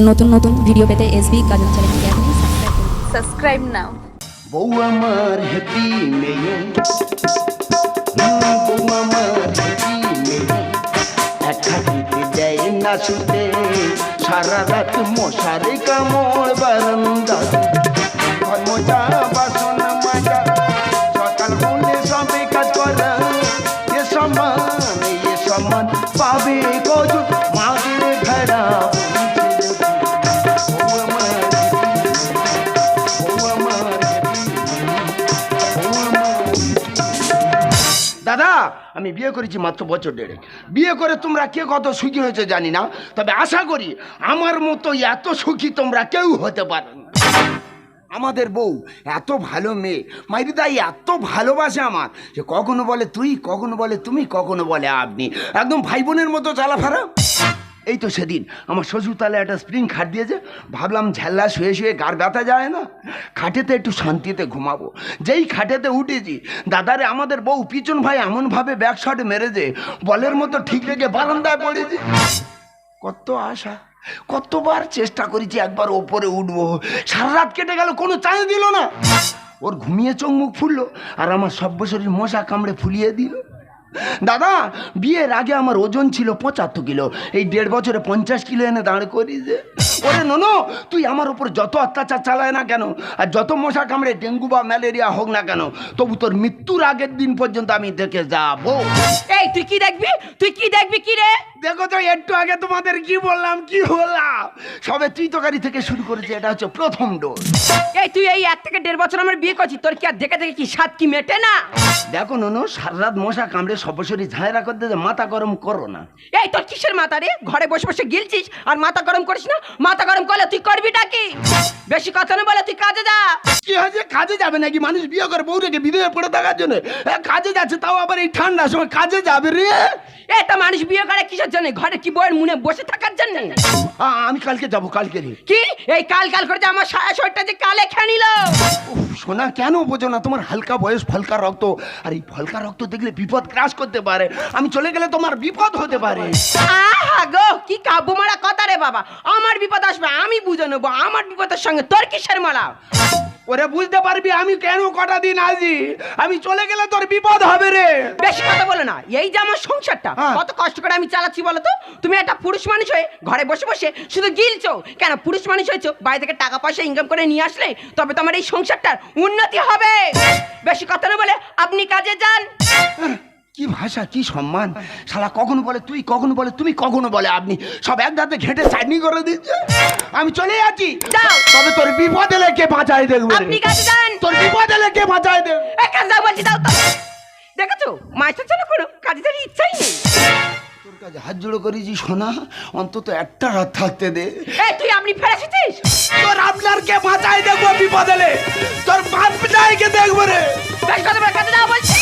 নতুন নতুন ভিডিও পেতে এসবি গাজন চ্যানেলকে আপনি সাবস্ক্রাইব করুন। সাবস্ক্রাইব নাও বউ আমার হ্যাপি মেয়ে হুম, বউ আমার হ্যাপি মেয়ে। একা দিতে দেয় না শুতে সারা রাত মশারে কামড় বারান্দা দাদা, আমি বিয়ে করেছি মাত্র বছর দেড়ে বিয়ে করে তোমরা কে কত সুখী হয়েছে জানি না, তবে আশা করি আমার মতো এত সুখী তোমরা কেউ হতে পারো আমাদের বউ এত ভালো মেয়ে মাইরিদাই এত ভালোবাসে আমার, যে কখনো বলে তুই, কখনো বলে তুমি, কখনো বলে আপনি। একদম ভাই বোনের মতো চালাফেরা। এই তো সেদিন আমার শ্বশুর তালে একটা স্প্রিং খাট দিয়েছে। ভাবলাম ঝাল্লা শুয়ে শুয়ে গার ব্যথা যায় না। খাটেতে একটু শান্তিতে ঘুমাবো। যেই খাটেতে উঠেছি, দাদারে আমাদের বউ পিছন ভাই এমনভাবে ব্যাক শট মেরেছে, বলের মতো ঠিক রেখে বারান্দায় পড়েছে। কত আশা, কতবার চেষ্টা করেছি একবার ওপরে উঠবো। সারা রাত কেটে গেল, কোনো চাই দিল না। ওর ঘুমিয়ে চোখ মুখ ফুললো, আর আমার সব্য শরীর মশা কামড়ে ফুলিয়ে দিল। দাদা, বিয়ের আগে আমার ওজন ছিল পঁচাত্তর কিলো। এই দেড় বছরে পঞ্চাশ কিলো এনে দাঁড় করিয়েছে। ওরে নোনো, তুই আমার উপর যত অত্যাচার চালায় না কেন, আর যত মশা কামড়ে ডেঙ্গু বা ম্যালেরিয়া হোক না কেন, তবু তোর মৃত্যুর আগের দিন পর্যন্ত আমি দেখে যাব। এই, তুই কি দেখবি? তুই কি দেখবি কি রে? দেখো তো একটু আগে তোমাদের কি বললাম কি বললাম সবে তুই তরকারি থেকে শুরু করেছে এটা হচ্ছে প্রথম ডোজ এই তুই এই এক থেকে দেড় বছর আমার বিয়ে করছিস তোর কি আর দেখে দেখে কি স্বাদ কি মেটে না? দেখো নোনো সারা রাত মশা কামড়ে সবসরি ঝাঁয়রা করতে যে মাথা গরম করো না। এই তোর কিসের মাথা রে? ঘরে বসে বসে গিলছিস আর মাথা গরম করিস না? মাথা গরম করলে তুই করবিটা কি? বেশি কথা না বলে তুই কাজে যা। কি হয়েছে? কাজে যাবে নাকি? মানুষ বিয়ে করে বউ রেখে বিদেশে পড়ে থাকার জন্য। এ, কাজে যাচ্ছে তাও আবার এই ঠান্ডার সময় কাজে যাবে রে। তো মানুষ বিয়ে করে কিসের জন্য ঘরে কি বইয়ের মুনে বসে থাকার জন্য? আমি কালকে যাব কালকে কি? এই কাল কাল করে যে আমার সায়া শরীরটা যে কালে খেয়ে নিল। সোনা কেন বোঝো না তোমার হালকা বয়স ফলকা রক্ত। আর এই ফলকা রক্ত দেখলে বিপদ ক্রাশ করতে পারে। আমি চলে গেলে তোমার বিপদ হতে পারে। আহা গো কি কাব্য মারা কথা রে বাবা। আমার বিপদ আসবে আমি বুঝে নেব। আমার বিপদের সঙ্গে তোর কিসের মালা? ওরে বুঝতে পারবি আমি কেন কটা দিন আজি? আমি চলে গেলে তোর বিপদ হবে রে। বেশি কথা বলে না এই যে আমার সংসারটা হ্যাঁ। কত কষ্ট করে আমি চালাচ্ছি বলো তো? তুমি একটা পুরুষ মানুষ হয়ে ঘরে বসে বসে শুধু গিলছো। কেন পুরুষ মানুষ হয়েছো বাইরে থেকে টাকা পয়সা ইনকাম করে নিয়ে আসলে তবে তোমার এই সংসারটার উন্নতি হবে। বেশি কথা না বলে আপনি কাজে যান। কি ভাষা কি সম্মান? শালা কখনো বলে তুই কখনো বলে তুমি কখনো বলে আপনি? সব এক দাঁতে ঘেটে চাটনি করে দিচ্ছে। আমি চলে যাচ্ছি। যাও। তবে তোর বিপদ এলে কে বাঁচাই দেখবে? আপনি কাজে যান। তোর বিপদ এলে কে বাঁচাই দেবে এই কাজ যাও বলছি দাও তো। দেখেছ? মাস্টার জন্য কোনো কাজে যাওয়ার ইচ্ছাই নেই। তোর কাছে হাত জোড়ো করেছি সোনা। অন্তত একটা রাত থাকতে দে। এই তুই আপনি ফেরাছিস তোর আপনার কে বাঁচাই দেখব বিপদ এলে? তোর বাপ কে দেখব রে? বেশ কথা কাজে যাও বলছি।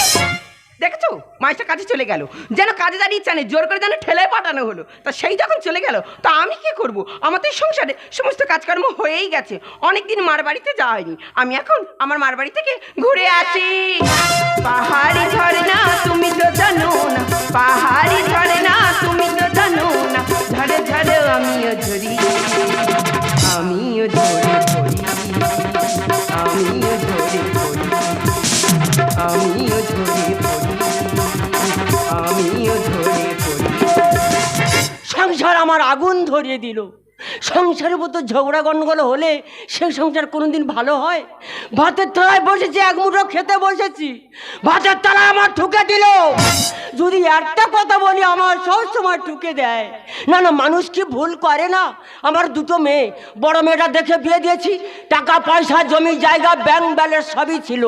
দেখেছ? মাস্টার কাজে চলে গেল। যেন কাজে দাঁড়িয়ে নেই, জোর করে যেন ঠেলে পাঠানো হলো। তা সেই যখন চলে গেল, তা আমি কি করব? আমার তো এই সংসারে সমস্ত কাজকর্ম হয়েই গেছে। অনেক দিন মার বাড়িতে যাওয়া হয়নি। আমি এখন আমার মার বাড়ি থেকে ঘুরে আসি। পাহাড়ি ঝর্ণা তুমি তো জানো না। পাহাড়ি ঝর্ণা তুমি তো জানো না। ঝরে ঝরে আমিও ঝরি, আমিও ঝরে। ধরিয়ে দিল। সংসারের মতো ঝগড়া গণ্ডগোল হলে সেই সংসার কোনোদিন ভালো হয়? ভাতের তলায় বসেছি, এক মুঠো খেতে বসেছি। ভাতের তলায় আমার ঠুকে দিল। যদি একটা কথা বলি, আমার সব সময় ঠুকে দেয়। না না, মানুষ কি ভুল করে না? আমার দুটো মেয়ে, বড় মেয়েটা দেখে বিয়ে দিয়েছি, টাকা, পয়সা, জমি, জায়গা ব্যাংক ব্যালেন্স সবই ছিল।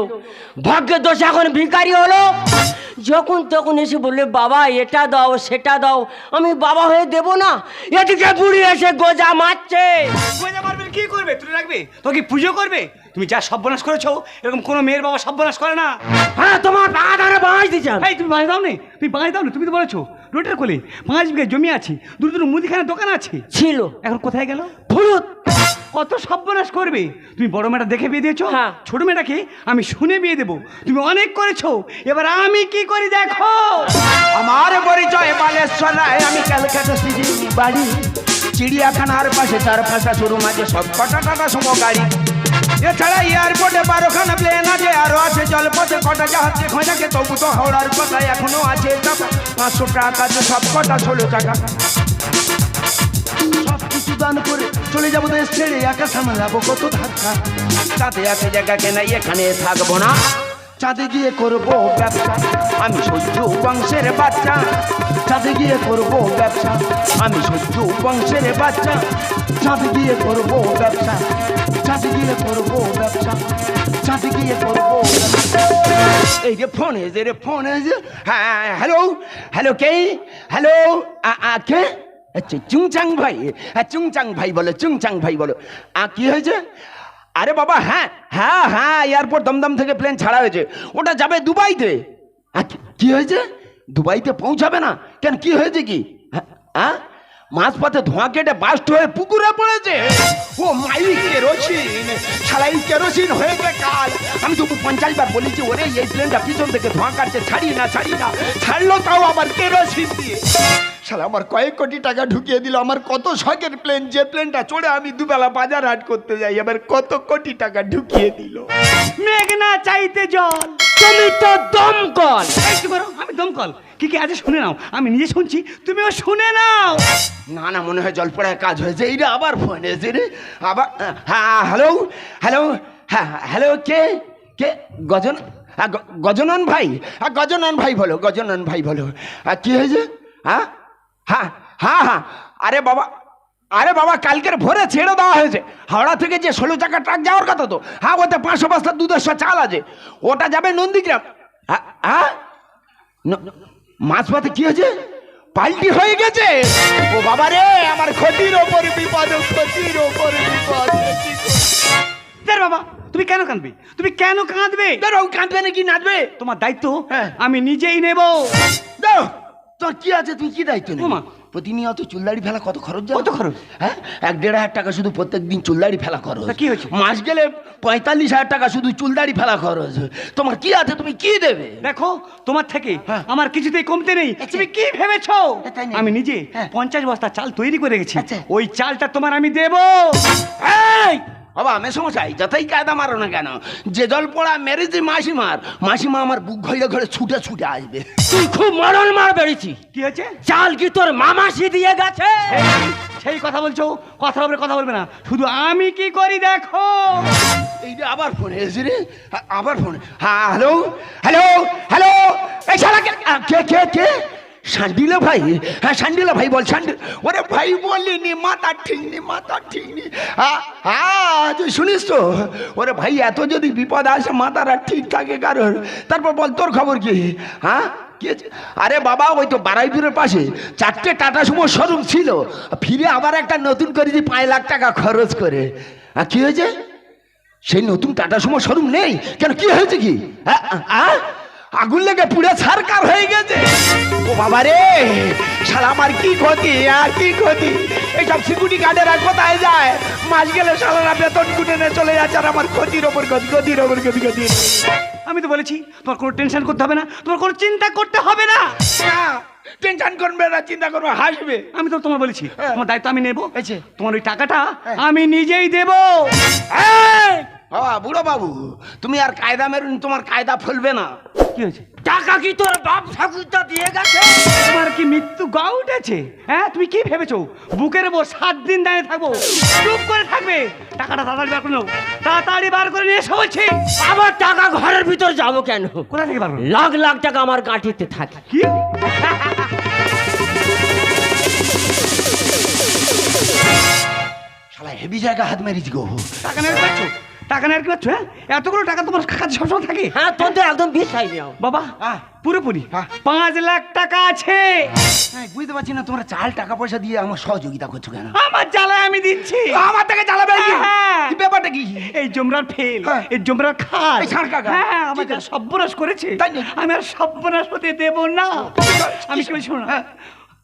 ভাগ্যের দোষ এখন ভিখারি হলো। যখন তখন এসে বললে, বাবা, এটা দাও, সেটা দাও, আমি বাবা হয়ে দেব না। এদিকে বুড়ি এসে গোজা মারছে। পূজা মারবে, কি করবে? তুলে রাখবে? তো কি পুজো করবে? তুমি যা সর্বনাশ করেছ এরকম কোনো মেয়ের বাবা সর্বনাশ করে না। হ্যাঁ তোমার পা ধরে বাঁশ দিচ্ছেন এই তুমি বাঁশ দাও নি তুমি বাঁশ দাও না তুমি তো বলেছ রোটের কোলে পাঁচ বিঘা জমি আছে দূর দূর মুদিখানা দোকান আছে। ছিল। এখন কোথায় গেল? ফুরুত। কত সর্বনাশ করবে? তুমি বড় মেয়েটা দেখে বিয়ে দিয়েছ? হ্যাঁ। ছোট মেয়েটাকে আমি শুনে বিয়ে দেবো। তুমি অনেক করেছ এবার আমি কি করি দেখো? আমার পরিচয় বালেশ্বরায় আমি ক্যালকাটা সিটি বাড়ি। চিড়িয়াখানার পাশে চার পাঁচটা শোরুম আছে সব কটা টাটা সমো গাড়ি। এছাড়া এয়ারপোর্টে বারোখানা প্লেন আছে আরও আছে জলপথে কটা জাহাজে খোঁজাকে, তবু তো হাওড়ার কথা এখনও আছে পাঁচশো টাকা তো সব কটা ষোলো টাকা। সব কিছু চলে যাব দেশ ছেড়ে একা সামলাবো কত ধাক্কা। তাতে এক জায়গা কেনাই, এখানে থাকব না। চাঁদে গিয়ে করব ব্যবসা। আমি সহ্য বংশের বাচ্চা। চাঁদে গিয়ে করব ব্যবসা। আমি সহ্য বংশের বাচ্চা। চাঁদে গিয়ে করব ব্যবসা। চাঁদে গিয়ে করব ব্যবসা। চাঁদে গিয়ে করব এই যে ফোন এসে রে ফোন এসে হ্যাঁ হ্যালো হ্যালো কে? হ্যালো কে? আচ্ছা চুংচাং ভাই। হ্যাঁ চুংচাং ভাই বলো, চুংচাং ভাই বলো। আ, কি হয়েছে? আরে বাবা হ্যাঁ হ্যাঁ হ্যাঁ এয়ারপোর্ট দমদম থেকে প্লেন ছাড়া হয়েছে। ওটা যাবে দুবাইতে। আ, কি- কি হয়েছে? দুবাইতে পৌঁছাবে না? কেন কি হয়েছে কি? হ্যাঁ, হ্যাঁ মাঝপথে ধোঁয়া কেটে বাস্ট হয়ে পুকুরে পড়েছে। ও মাই কেরোসিন ছাড়াই কেরোসিন হয়েছে কাল। আমি তো পঞ্চাশ বার বলেছি, ওরে, এই প্লেনটা পিছন থেকে ধোঁয়া কাটছে, ছাড়ি না ছাড়ি না। ছাড়লো তাও আবার কেরোসিন দিয়ে। শালা, আমার কয়েক কোটি টাকা ঢুকিয়ে দিল, আমার কত শখের প্লেন যে প্লেনটা চড়ে আমি দুবেলা বাজার হাট করতে যাই, এবার কত কোটি টাকা ঢুকিয়ে দিল। মেঘনা চাইতে জল। তুমি তো দমকল কি করো আমি দমকল কি কি আছে শুনে নাও। আমি নিজে শুনছি তুমিও শুনে নাও। না না মনে হয় জল পড়ায় কাজ হয়েছে। এইটা আবার ফোন এসে রে। আবার হ্যাঁ হ্যালো হ্যালো হ্যাঁ হ্যালো কে? কে? গজন? আ, গ- গজনন ভাই। হ্যাঁ গজনন ভাই বলো গজনন ভাই বলো। আর কি হয়েছে? হ্যাঁ হ্যাঁ হ্যাঁ হ্যাঁ। আরে বাবা আরে বাবা কালকের ভোরে ছেড়ে দেওয়া হয়েছে। হাওড়া থেকে যে ষোলো চাকা ট্রাক যাওয়ার কথা তো হ্যাঁ ওতে পাঁচশো বস্তা দুধের চাল আছে। ওটা যাবে নন্দীগ্রাম। হ্যাঁ হ্যাঁ? মাঝপথে কি হয়েছে? পাল্টি হয়ে গেছে। ও বাবা রে আমার ক্ষতির ওপর বিপদ ক্ষতির ওপর বিপদ? বাবা তুমি কেন কাঁদবে? তুমি কেন কাঁদবে? কাঁদবে নাকি নাচবে? তোমার দায়িত্ব? হ্যাঁ। আমি নিজেই নেব। তোর কি আছে? তুমি কি দায়িত্ব ওমা। প্রতিনিয়ত চুলদাড়ি ফেলা কত খরচ যায় কত খরচ? হ্যাঁ এক দেড় হাজার টাকা শুধু প্রত্যেক দিন চুলদাড়ি ফেলা খরচ কি হয়েছে? মাস গেলে পঁয়তাল্লিশ হাজার টাকা শুধু চুলদাড়ি ফেলা খরচ তোমার কি আছে তুমি কি দেবে দেখো তোমার থেকে হ্যাঁ। আমার কিছুতেই কমতে নেই আচ্ছা। তুমি কি ভেবেছ আমি নিজে হ্যাঁ। পঞ্চাশ বস্তা চাল তৈরি করে রেখেছি আচ্ছা। ওই চালটা তোমার আমি দেবো এই বাবা আমি সমস্যাই। যতই কায়দা মারো না কেন যে জল পড়া মেরেছি মাসিমার মাসিমা আমার বুক ঘরে ঘরে ছুটে ছুটে আসবে। তুই খুব মরণ মার বেড়েছি। কি হয়েছে? চাল কি তোর মামাসি দিয়ে গেছে? সেই কথা বলছো কথা বলবে কথা বলবে না। শুধু আমি কি করি দেখো? এই যে আবার ফোন এসেছে রে। আবার ফোন। হ্যাঁ হ্যালো? হ্যালো? হ্যালো? এই শালা কে কে কে? কে শান্ডিলা ভাই হ্যাঁ শান্ডিলা ভাই বল শান্ডিল ওরে ভাই বলিনি, মাথা ঠিক নি মাথা ঠিক নি হ্যাঁ তুই শুনিস তো? ওরে ভাই, এত যদি বিপদ আসে মাথাটা ঠিক থাকে কারোর? তারপর বল, তোর খবর কি? হ্যাঁ? আরে বাবা, ওই তো বারাইপুরের পাশে চারটে টাটা সুমো শোরুম ছিল। ফিরে আবার একটা নতুন করেছি, পাঁচ লাখ টাকা খরচ করে। আর কি হয়েছে? সেই নতুন টাটা সুমো শোরুম নেই? কেন, কি হয়েছে কি? আ? আগুন লেগে পুড়ে সারকার হয়ে গেছে। ও বাবা রে শালা আমার কি ক্ষতি আর কি ক্ষতি? এইসব সিকিউরিটি গার্ডেরা কোথায় যায়? মাস গেলে শালারা বেতন কুটে নিয়ে চলে যাচ্ছে আর আমার ক্ষতির ওপর ক্ষতি ক্ষতির ওপর ক্ষতি ক্ষতি। আমি তো বলেছি তোমার কোনো টেনশন করতে হবে না তোমার কোনো চিন্তা করতে হবে না। টেনশন করবে না চিন্তা করবে হাসবে। আমি তো তোমার বলেছি হ্যাঁ। তোমার দায়িত্ব আমি নেব। তোমার ওই টাকাটা হ্যাঁ। আমি নিজেই দেব। বুড়ো বাবু তুমি আর কায়দা মেরুন তোমার কায়দা ফলবে না। কি হয়েছে? টাকা কি তোর বাপ ঠাকুরটা দিয়ে গেছে? তোমার কি মৃত্যু গা উঠেছে? হ্যাঁ তুমি কি ভেবেছো? বুকের উপর সাত দিন দাঁড়িয়ে থাকব। চুপ করে থাকবে। টাকাটা তাড়াতাড়ি বার করে নাও। তাড়াতাড়ি বার করে নিয়ে এসো বলছি। আমার টাকা ঘরের ভিতর যাব কেন? কোথা থেকে বার? লাখ লাখ টাকা আমার গাঁঠিতে থাকে। কি? শালা হেভি জায়গা হাত মেরেছি গো। টাকা কি পাচ্ছ টাকা নেওয়ার কি পাচ্ছ হ্যাঁ এতগুলো টাকা তোমার কাছে সবসময় থাকে হ্যাঁ তোর তো একদম বিষয় নেও বাবা হ্যাঁ। পুরোপুরি হ্যাঁ। পাঁচ লাখ টাকা আছে হ্যাঁ, বুঝতে পারছি না তোমরা চাল টাকা পয়সা দিয়ে আমার সহযোগিতা করছ কেন আমার জ্বালায় আমি দিচ্ছি আমার থেকে কি? হ্যাঁ। ব্যাপারটা কি এই জমরার ফেল। এই জমরার খাল। হ্যাঁ আমাকে? সর্বনাশ করেছে তাই আমি আর সর্বনাশ হতে দেব না আমি কি শোনো হ্যাঁ।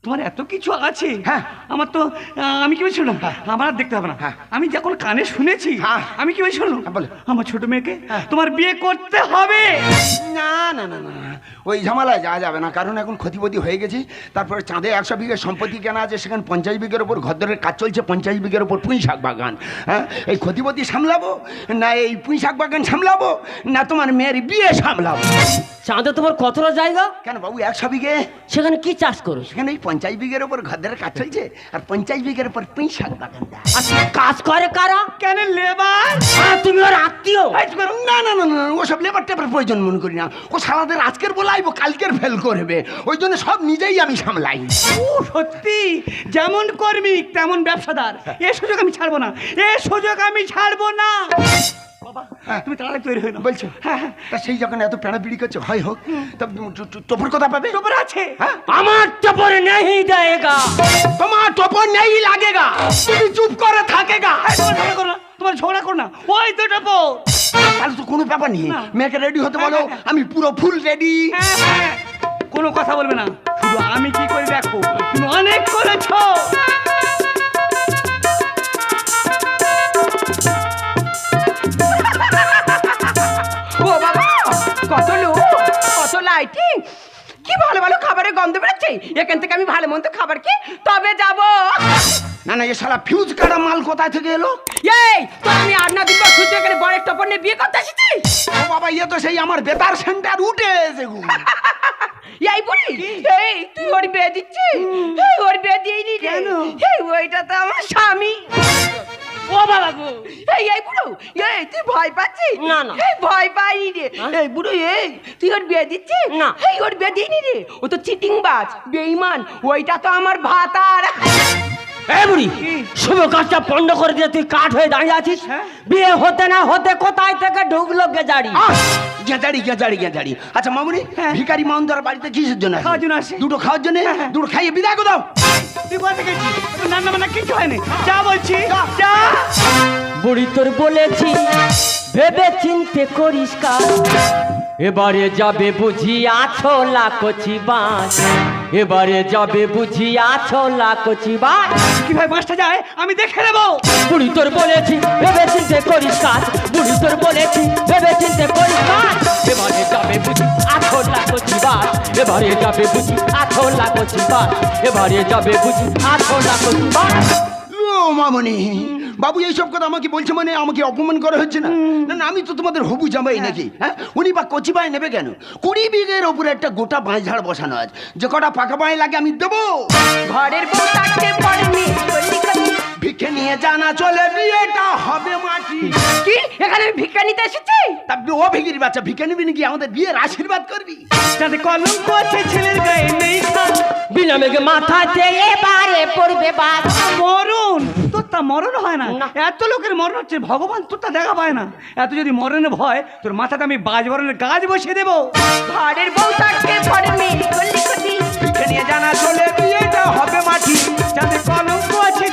তোমার এত কিছু আছে হ্যাঁ। আমার তো আমি কি শুনলাম আমার আর দেখতে হবে না হ্যাঁ। আমি যখন কানে শুনেছি হ্যাঁ। আমি কি শুনলাম হ্যাঁ, বলো। আমার ছোট মেয়েকে হ্যাঁ। তোমার বিয়ে করতে হবে না না না না। ওই ঝামেলায় যাওয়া যাবে না। কারণ এখন ক্ষতিপতি হয়ে গেছি। তারপরে চাঁদে একশো বিঘে সম্পত্তি কেনা আছে সেখানে পঞ্চাশ বিঘের ওপর ঘরদরের কাজ চলছে পঞ্চাশ বিঘের ওপর পুঁই শাক বাগান। হ্যাঁ? এই ক্ষতিপতি সামলাবো না এই পুঁই শাক বাগান সামলাবো না তোমার মেয়ের বিয়ে সামলাবো? চাঁদে তোমার কতটা জায়গা? কেন বাবু একশো বিঘে? সেখানে কি চাষ করো? সেখানে এই পঞ্চাশ বিঘের ওপর ঘরদরের কাজ চলছে আর পঞ্চাশ বিঘের ওপর পুঁই শাক বাগান কাজ করে কারা? কেন লেবার? তুমি ওর আত্মীয়? না না না না ওসব লেবার টেবার প্রয়োজন মনে করি না। ও সারাদের আজকের বলাইবো কালকের ফেল করবে। ওই জন্য সব নিজেই আমি সামলাই। ও সত্যি? যেমন কর্মী তেমন ব্যবসাদার। এ সুযোগ আমি ছাড়বো না। এ সুযোগ আমি ছাড়বো না। বাবা হ্যাঁ। তুমি তাড়াতাড়ি তৈরি হয়ে নাও। বলছো? হ্যাঁ হ্যাঁ। তা সেই যখন এত করছে হয় হোক তা টোপর কথা পাবে? আছে। আমার টপরে নেই দেয়গা। তোমার টোপর নেই লাগেগা। তুমি চুপ করে থাকেগা। তোমার ঝগড়া করো না ঝগড়া করো না। ওই তো টপর তাহলে তো কোনো ব্যাপার নেই। মেয়েকে রেডি হতে হ্যাঁ, বলো হ্যাঁ, আমি পুরো ফুল রেডি হ্যাঁ হ্যাঁ কোনো কথা বলবে না। শুধু আমি কি করে দেখো? তুমি অনেক করেছ। ও বাবা কত লোক কত লাইটিং ভালো ভালো খাবারের গন্ধ বেরোচ্ছে? এখান থেকে আমি ভালো মন্দ খাবার কি? তবে যাব। না না এ শালা ফিউজ কাটা মাল কোথায় থেকে এলো? এই তো আমি আর না দিন খুঁজে এখানে বড় একটা নিয়ে বিয়ে করতে এসেছি। ও বাবা ইয়ে তো সেই আমার বেতার সেন্টার উঠে এসে গো। এই বুড়ি এই তুই ওর বিয়ে দিচ্ছিস? এই ওর বিয়ে দিয়ে নি কেন? এই ওইটা তো আমার স্বামী। ও বাবা গো এই এই বুড়ো এই তুই ভয় পাচ্ছিস না, না। এই ভয় পাই রে হ্যাঁ? এই বুড়ো এই তুই ওর বিয়ে দিচ্ছিস না। এই ওর বিয়ে দিইনি রে ও তো চিটিং বাজ বেঈমান ওইটা তো আমার ভাতার বুড়ি শুভ কাজটা পণ্ড করে দিয়ে তুই কাঠ হয়ে দাঁড়িয়ে আছিস? হ্যাঁ। বিয়ে হতে না হতে কোথায় থেকে ঢুকলো গেজাড়ি? গেঁজাড়ি গেঁজাড়ি গেঁজাড়ি। আচ্ছা মামুনি হ্যাঁ। ভিখারি মাউন্দার বাড়িতে কিসের জন্য? খাওয়ার জন্য আসে। দুটো খাওয়ার জন্য? হ্যাঁ। দুটো খাইয়ে বিদায় করে দাও। তুই কিছু হয়নি। যা বলছি যা। বুড়ি তোর বলেছি ভেবে চিনতে করিস কাজ। এবারে যাবে বুঝি আছো লাকচি বাস এবারে যাবে বুঝি আছো লাকচি বাস কীভাবে মাছটা যায় আমি দেখে নেব। বুড়ি তোর বলেছি ভেবে চিনতে করিস কাজ। বুড়ি তোর বলেছি ভেবে চিনতে করিস কাজ। এবারে যাবে বুঝি আছো লাকচি বাস। এবারে যাবে বুঝি আছো লাকচি বাস। এবারে যাবে বুঝি আছো লাকচি বাস। ও মামনি বাবু এইসব কথা আমাকে বলছে মানে আমাকে অপমান করা হচ্ছে না? না আমি তো তোমাদের হবু জামাই নাকি হ্যাঁ? উনি বা কচি বাঁয় নেবে কেন? কুড়ি বিঘের ওপরে একটা গোটা বাঁশ ঝাড় বসানো আছে। যে কটা পাকা বাঁয় লাগে আমি দেবো। ঘরের বউ থাকতে পারেনি কলিকাতা ভিক্ষে নিয়ে জানা চলে বিয়েটা হবে মাটি। কি? এখানে আমি ভিক্ষা নিতে এসেছি? তা ও ভিখির বাচ্চা ভিক্ষে নিবি নাকি? আমাদের বিয়ের আশীর্বাদ করবি। যাতে কলঙ্ক আছে ছেলের গায়ে নেই খান বিনা মেঘে মাথা মাথাতে এবারে পড়বে বাস মরণ? তোর তা মরণ হয় না। এত লোকের মরণ হচ্ছে ভগবান তোর তা দেখা পায় না। এত যদি মরণে ভয় তোর মাথাতে আমি বাজ বরণের গাছ বসিয়ে দেবো। ঘরের বউ থাকতে পারেনি কলিকাতা ভিক্ষে নিয়ে জানা চলে বিয়েটা হবে মাটি। যাতে কলঙ্ক আছে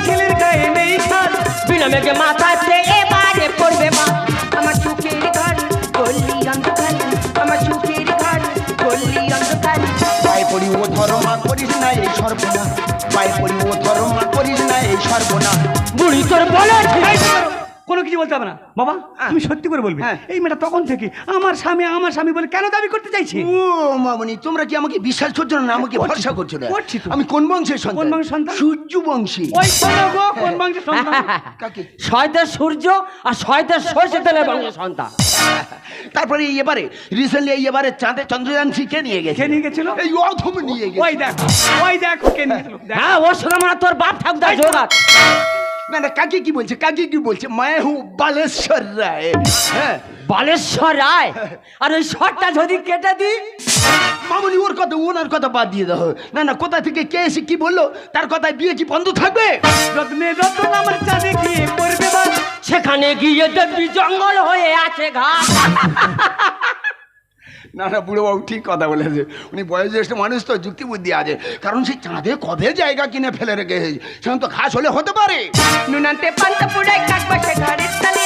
বিনা মেঘে মাথাতে এবারে পড়বে বাস আমার সুখের ঘর গল্লি অন্ধকার আমার সুখের ঘর গল্লি অন্ধকার। পায়ে পড়ি ও ধর্মা করিস না এই সর্বনা পায়ে পড়ি ও ধর্মা করিস না এই সর্বনা বুড়ি তোর। কোনো কিছু বলতে হবে না। বাবা তুমি সত্যি করে বলবে। হ্যাঁ। এই মেয়েটা তখন থেকে আমার স্বামী আমার স্বামী বলে কেন দাবি করতে চাইছে? ও মামনি তোমরা কি আমাকে বিশ্বাস করছ না? আমাকে ভরসা করছ না? আমি কোন বংশের সন্তান? কোন বংশের সন্তান? সূর্য বংশী ওই গো কোন বংশের সন্তান? কাকে? শয়দের সূর্য আর শয়দের সর্ষে তেলের বংশের সন্তান। তারপরে এবারে রিসেন্টলি এই এবারে চাঁদে চন্দ্রযান কে নিয়ে গেছে? কে নিয়ে গেছিল? এই অধম নিয়ে গেছে। ওই দেখো ওই দেখো কে নিয়ে গেলো। হ্যাঁ সঙ্গে মানে তোর বাপ ঠাকুরদা জোগাত না না কাকে কি বলছে কাকে কি বলছে? মায়ে হু বালেশ্বর রায়। হ্যাঁ। বালেশ্বর রায়? আর ওই শটটা যদি কেটে দিই? মামনি ওর কথা ওনার কথা বাদ দিয়ে দাও। না না কোথা থেকে কে এসে কি বলল তার কথায় বিয়ে কি বন্ধ থাকবে? রত্নে রত্ন আমার চাঁদে গিয়ে পড়বে সেখানে গিয়ে দেখবি জঙ্গল হয়ে আছে ঘাস। না না বুড়ো বাবু ঠিক কথা বলেছে। উনি বয়োজ্যেষ্ঠ মানুষ তো যুক্তি বুদ্ধি আছে। কারণ সেই চাঁদে কবে জায়গা কিনে ফেলে রেখেছে সেখানে তো ঘাস হলে হতে পারে। নুনান্তে পান্তা পুড়াই কাক বসে ঘরের তালে।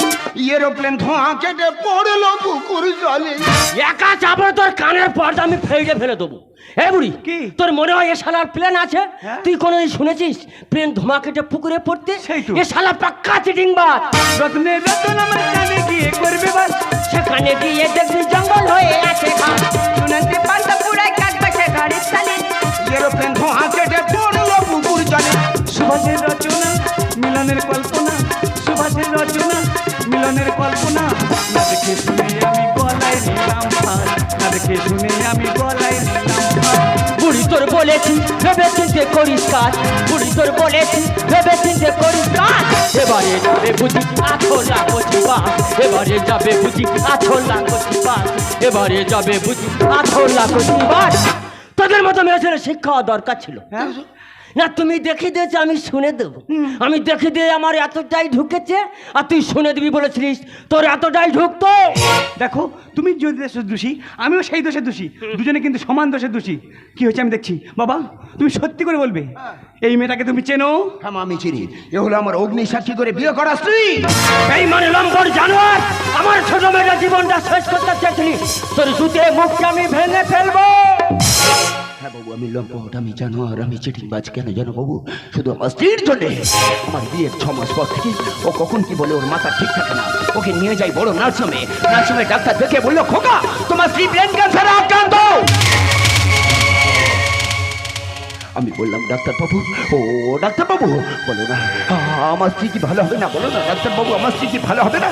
এরোপ্লেন ধোঁয়া কেটে পড়ল পুকুর জলে। একা চাপড়ে তোর কানের পর্দা আমি ফেলে ফেলে দেবো। এ বুড়ি কি? তোর মনে হয় এ শালার প্লেন আছে? হ্যাঁ। তুই কোনোদিন শুনেছিস? প্লেন ধোঁয়া কেটে পুকুরে পড়তে। এ শালা পাক্কা চিটিং বাজ রত্নে রত্ন আমার চাঁদে গিয়ে করবে বাস। সেখানে গিয়ে দেখবি জঙ্গল হয়ে আছে ঘাস। নুনান্তে পান্তা পুড়াই ঘাড়ের তালে এরোপ্লেন ধোঁয়া কেটে পড়ল পুকুর জলে। সুভাষের রচনা মিলনের কল্পনা। সুভাষের রচনা মিলনের কল্পনা। না দেখে শুনে আমি গলায় নিলাম না দেখে শুনে আমি গলায় নিলাম বুড়ি তোর বলেছি, ভেবে চিনতে করিস কাজ। বুড়ি তোর বলেছি, ভেবে চিনতে করিস কাজ। এবারে যাবে বুঝি আছল কচি বাস। এবারে যাবে বুঝি আছল কচি বাস। এবারে যাবে বুঝি আছল কচি বাস। তোদের মতো মেয়েছেলে শিক্ষা দরকার ছিল। হ্যাঁ। না তুমি দেখে দিয়েছ আমি শুনে দেব। আমি দেখে দিয়ে আমার এতটাই ঢুকেছে আর তুই শুনে দিবি বলেছিলিস তোর এতটাই ঢুকতো। দেখো তুমি যদি দেশের দোষী আমিও সেই দোষের দোষী। দুজনে কিন্তু সমান দোষের দোষী। কি হয়েছে আমি দেখছি? বাবা তুমি সত্যি করে বলবে? এই মেয়েটাকে তুমি চেনো? হ্যাঁ আমি চিনি। এ হলো আমার অগ্নি সাক্ষী করে বিয়ে করা স্ত্রী। এই মানে লম্বর জানোয়ার আমার ছোট মেয়েটা জীবনটা শেষ করতে চেয়েছিলি। তোর জুতে মুখকে আমি ভেঙে ফেলব। হ্যাঁ বাবু, আমি লম্পট, আমি জানো আর আমি বাজ কেন জানো বাবু? শুধু আমার স্ত্রীর জন্য। আমার বিয়ের ছ মাস পর থেকে ও কখন কি বলে ওর মাথা ঠিক থাকে না। ওকে নিয়ে যাই বড় নার্সমে নার্সমে ডাক্তার দেখে বলল, খোকা, তোমার স্ত্রী ব্রেন ক্যান্সারে আক্রান্ত। আমি বললাম ডাক্তারবাবু ও ডাক্তারবাবু বলো না, আমার স্ত্রী কি ভালো হবে না, বলো না ডাক্তারবাবু আমার স্ত্রী কি ভালো হবে না,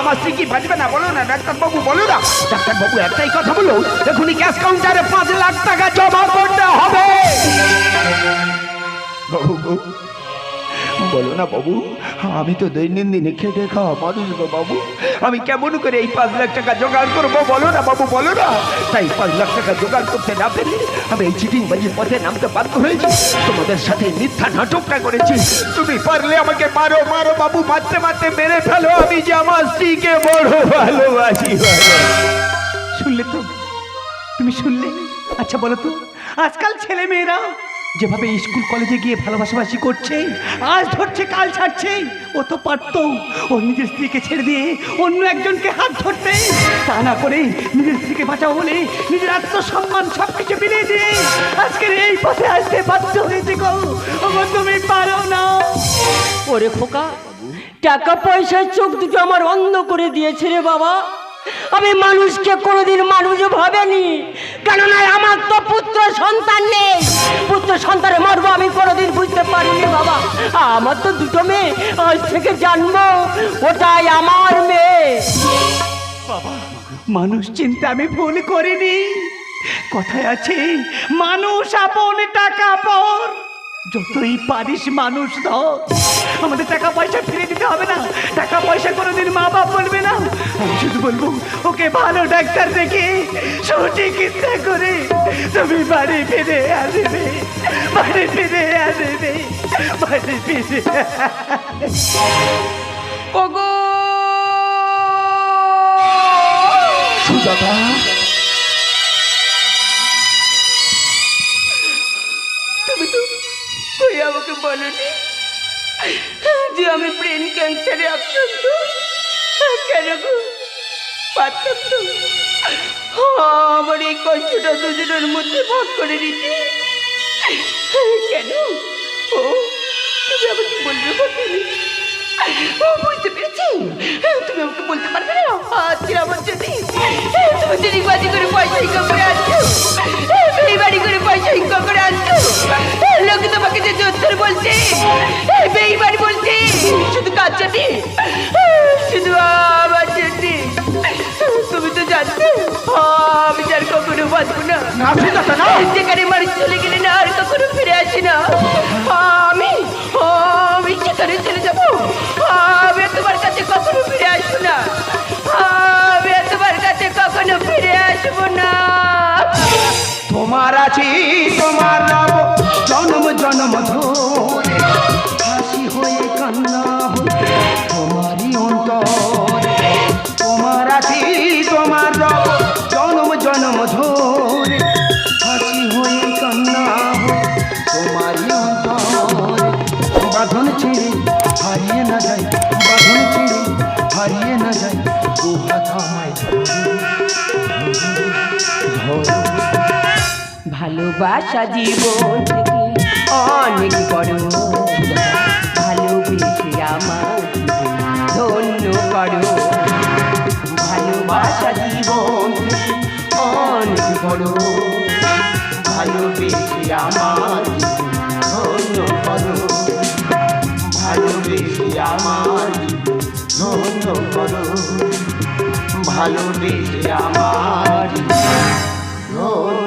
আমার স্ত্রী কি বাঁচবে না, বলো না ডাক্তারবাবু বলো না ডাক্তারবাবু একটাই কথা বলো এখনই ক্যাশ কাউন্টারে পাঁচ লাখ টাকা জমা করতে হবে। বাবু বলো না বাবু, আমি তো দৈনন্দিন খেটে খাওয়া মানুষ গো বাবু। আমি কেমন করে এই পাঁচ লাখ টাকা জোগাড় করব বলো না বাবু, বলো না। তাই পাঁচ লাখ টাকা জোগাড় করতে না পেরে আমি এই চিটিং বাজির পথে নামতে বাধ্য হয়েছি। তোমাদের সাথে মিথ্যা নাটকটা করেছি। তুমি পারলে আমাকে মারো মারো বাবু, মারতে মারতে মেরে ফেলো। আমি যে আমার স্ত্রীকে বড় ভালোবাসি শুনলে তো? তুমি শুনলে? আচ্ছা বলো তো। আজকাল ছেলে মেয়েরা যেভাবে স্কুল কলেজে গিয়ে ভালোবাসাবাসি করছে, আজ ধরছে, কাল ছাড়ছে, ও তো পারতো। ও নিজের স্ত্রীকে ছেড়ে দিয়ে অন্য একজনকে হাত ধরতে। তা না করে নিজের স্ত্রীকে বাঁচাও বলে নিজের আত্মসম্মান সব কিছু বিলিয়ে দিয়ে আজকের এই পথে আসতে বাধ্য হয়েছে গো। তুমি পারো না। ওরে খোকা, টাকা পয়সার চোখ দুটো আমার অন্ধ করে দিয়েছে রে বাবা। আমি মানুষকে কোনোদিন মানুষ ভাবেনি। কেননা আমার তো পুত্র সন্তান নেই। পুত্র সন্তানে মারবো আমি কোনোদিন বুঝতে পারিনি বাবা। আমার তো দুটো মেয়ে, আজ থেকে জানব ওটাই আমার মেয়ে। মানুষ চিন্তা আমি ভুল করিনি। কথায় আছে, মানুষ আপন টাকা পর যতই পারিস মানুষ ধর। আমাদের টাকা পয়সা ফিরে দিতে হবে না। টাকা পয়সা কোনোদিন মা বাপ বলবে না। আমি শুধু বলব ওকে ভালো ডাক্তার দেখে সুচিকিৎসা করে তুমি বাড়ি ফিরে আসবে। বাড়ি ফিরে আসবে। বাড়ি ফিরে ওগো! সুজাতা আমাকে বলনি? যে আমি ব্রেন ক্যান্সারে আক্রান্ত। কেন পারতাম তো। আমার এই কষ্টটা দুজনের মধ্যে ভাগ করে দিতে কেন? ও, তুমি আমাকে বলবে বকেনি ও, বুঝতে পেরেছি। তুমি আমাকে বলতে পারবে না? আজকে আমার জন্য তুমি চিনিবাজি করে পয়সা ইনকাম করে আনছো। এই বাড়ি করে পয়সা ইনকাম করে আনছো। লোক তোমাকে যে জোর বলছে বেইবাড়ি বলছে শুধু শুধু আমার তুমি তো জানতে আমি যার কখনো বাঁচবো না। যেখানে মানুষ চলে গেলে না আর কখনো ফিরে আসি না। আমি আমি সেখানে চলে যাব। আমি তোমার কাছে কখনো ফিরে আসব না। আমি তোমার কাছে কখনো ফিরে আসব না। তোমার আছি তোমার নাম ভালোবাসা জীবন থেকে অনেক বড়। ভালোবেসে আমার ধন্য করো। ভালোবাসা জীবন অনেক বড়। ভালোবেসে আমার ধন্য করো। ভালোবেসে আমার ধন্য করো। ভালোবেসে আমার ধন্য